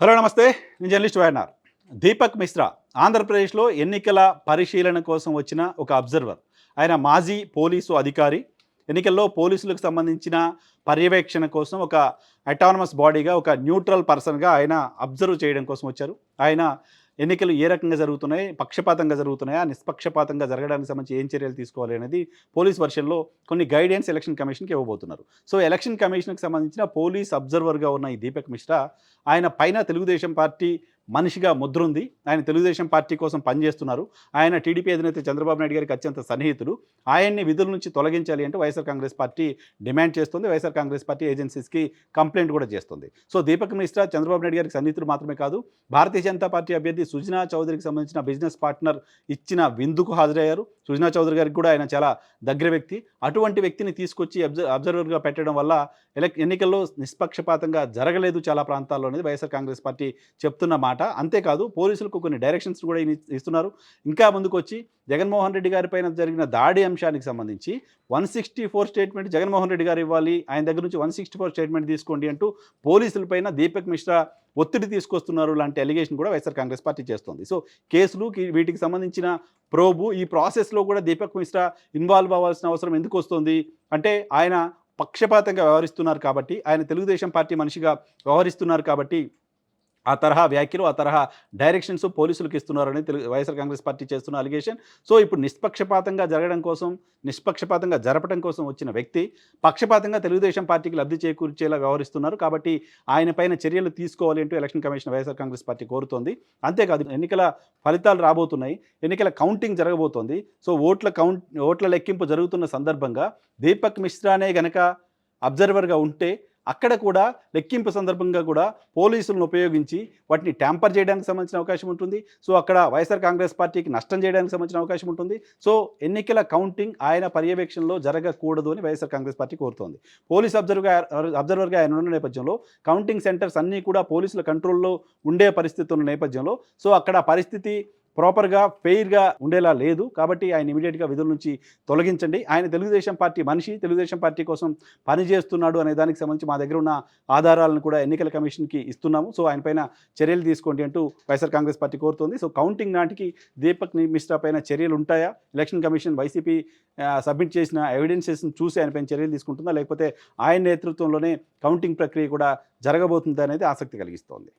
Hello నమస్తే. నేను journalist YNR. Deepak Mishra ఆంధ్రప్రదేశ్లో ఎన్నికల పరిశీలన కోసం వచ్చిన ఒక అబ్జర్వర్. ఆయన మాజీ పోలీసు అధికారి. ఎన్నికల్లో పోలీసులకు సంబంధించిన పర్యవేక్షణ కోసం ఒక అటానమస్ బాడీగా ఒక న్యూట్రల్ పర్సన్గా ఆయన అబ్జర్వ్ చేయడం కోసం వచ్చారు. ఆయన ఎన్నికలు ఏ రకంగా జరుగుతున్నాయి పక్షపాతంగా జరుగుతున్నాయా నిష్పక్షపాతంగా జరగడానికి సంబంధించి ఏం చర్యలు తీసుకోవాలి అనేది పోలీస్ వర్షన్లో కొన్ని గైడెన్స్ ఎలక్షన్ కమిషన్కి ఇవ్వబోతున్నారు. సో ఎలక్షన్ కమిషన్కి సంబంధించిన పోలీస్ అబ్జర్వర్గా ఉన్న ఈ దీపక్ మిశ్రా ఆయన పైన తెలుగుదేశం పార్టీ మనిషిగా ముద్రుంది. ఆయన తెలుగుదేశం పార్టీ కోసం పనిచేస్తున్నారు. ఆయన టీడీపీ అధినేత చంద్రబాబు నాయుడు గారికి అత్యంత సన్నిహితులు. ఆయన్ని విధుల నుంచి తొలగించాలి అంటే వైఎస్ఆర్ కాంగ్రెస్ పార్టీ డిమాండ్ చేస్తుంది. వైఎస్ఆర్ కాంగ్రెస్ పార్టీ ఏజెన్సీస్కి కంప్లైంట్ కూడా చేస్తుంది. సో దీపక్ మిశ్రా చంద్రబాబు నాయుడు గారికి సన్నిహితులు మాత్రమే కాదు భారతీయ జనతా పార్టీ అభ్యర్థి సుజనా చౌదరికి సంబంధించిన బిజినెస్ పార్ట్నర్ ఇచ్చిన విందుకు హాజరయ్యారు. సుజనా చౌదరి గారికి కూడా ఆయన చాలా దగ్గర వ్యక్తి. అటువంటి వ్యక్తిని తీసుకొచ్చి అబ్జర్ అబ్జర్వర్గా పెట్టడం వల్ల ఎలక్ ఎన్నికల్లో నిష్పక్షపాతంగా జరగలేదు చాలా ప్రాంతాల్లో అనేది వైఎస్ఆర్ కాంగ్రెస్ పార్టీ చెప్తున్న మాట. అంతేకాదు పోలీసులకు కొన్ని డైరెక్షన్స్ కూడా ఇస్తున్నారు. ఇంకా ముందుకు వచ్చి జగన్మోహన్ రెడ్డి గారి పైన జరిగిన దాడి అంశానికి సంబంధించి one sixty four statement Jaganmohan Reddy garu ఇవ్వాలి ఆయన దగ్గర నుంచి వన్ సిక్స్టీ ఫోర్ స్టేట్మెంట్ తీసుకోండి అంటూ పోలీసులపైన దీపక్ మిశ్రా ఒత్తిడి తీసుకొస్తున్నారు లాంటి అలిగేషన్ కూడా వైఎస్ఆర్ కాంగ్రెస్ పార్టీ చేస్తుంది. సో కేసులు వీటికి సంబంధించిన ప్రోబు ఈ ప్రాసెస్లో కూడా దీపక్ మిశ్రా ఇన్వాల్వ్ అవ్వాల్సిన అవసరం ఎందుకు వస్తుంది? అంటే ఆయన పక్షపాతంగా వ్యవహరిస్తున్నారు కాబట్టి ఆయన తెలుగుదేశం పార్టీ మనిషిగా వ్యవహరిస్తున్నారు కాబట్టి ఆ తరహా వ్యాఖ్యలు ఆ తరహా డైరెక్షన్స్ పోలీసులకు ఇస్తున్నారని తెలుగు వైఎస్ఆర్ కాంగ్రెస్ పార్టీ చేస్తున్న అలిగేషన్ సో ఇప్పుడు నిష్పక్షపాతంగా జరగడం కోసం నిష్పక్షపాతంగా జరపడం కోసం వచ్చిన వ్యక్తి పక్షపాతంగా తెలుగుదేశం పార్టీకి లబ్ధి చేకూర్చేలా వ్యవహరిస్తున్నారు. కాబట్టి ఆయన పైన చర్యలు తీసుకోవాలి అంటూ election commission YSR Congress party కోరుతోంది. అంతేకాదు ఎన్నికల ఫలితాలు రాబోతున్నాయి. ఎన్నికల కౌంటింగ్ జరగబోతోంది. సో ఓట్ల కౌంట్ ఓట్ల లెక్కింపు జరుగుతున్న సందర్భంగా దీపక్ మిశ్రానే గనక అబ్జర్వర్గా ఉంటే అక్కడ కూడా లెక్కింపు సందర్భంగా కూడా పోలీసులను ఉపయోగించి వాటిని ట్యాంపర్ చేయడానికి సంబంధించిన అవకాశం ఉంటుంది. సో అక్కడ వైఎస్ఆర్ కాంగ్రెస్ పార్టీకి నష్టం చేయడానికి సంబంధించిన అవకాశం ఉంటుంది. సో ఎన్నికల కౌంటింగ్ ఆయన పర్యవేక్షణలో జరగకూడదు అని వైఎస్ఆర్ కాంగ్రెస్ పార్టీ కోరుతోంది. పోలీస్ అబ్జర్వర్గా అబ్జర్వర్గా ఆయన ఉన్న నేపథ్యంలో కౌంటింగ్ సెంటర్స్ అన్నీ కూడా పోలీసుల కంట్రోల్లో ఉండే పరిస్థితి ఉన్న నేపథ్యంలో సో అక్కడ పరిస్థితి ప్రాపర్గా ఫెయిర్గా ఉండేలా లేదు. కాబట్టి ఆయన ఇమీడియట్గా విధుల నుంచి తొలగించండి. ఆయన తెలుగుదేశం పార్టీ మనిషి తెలుగుదేశం పార్టీ కోసం పనిచేస్తున్నాడు అనే దానికి సంబంధించి మా దగ్గర ఉన్న ఆధారాలను కూడా ఎన్నికల కమిషన్కి ఇస్తున్నాము. సో ఆయన పైన చర్యలు తీసుకోండి అంటూ వైఎస్ఆర్ కాంగ్రెస్ పార్టీ కోరుతోంది. సో కౌంటింగ్ నాటికి దీపక్ మిశ్రా పైన చర్యలు ఉంటాయా? ఎలక్షన్ కమిషన్ వైసీపీ సబ్మిట్ చేసిన ఎవిడెన్సెస్ని చూసి ఆయన పైన చర్యలు తీసుకుంటుందా? లేకపోతే ఆయన నేతృత్వంలోనే కౌంటింగ్ ప్రక్రియ కూడా జరగబోతుందా అనేది ఆసక్తి కలిగిస్తోంది.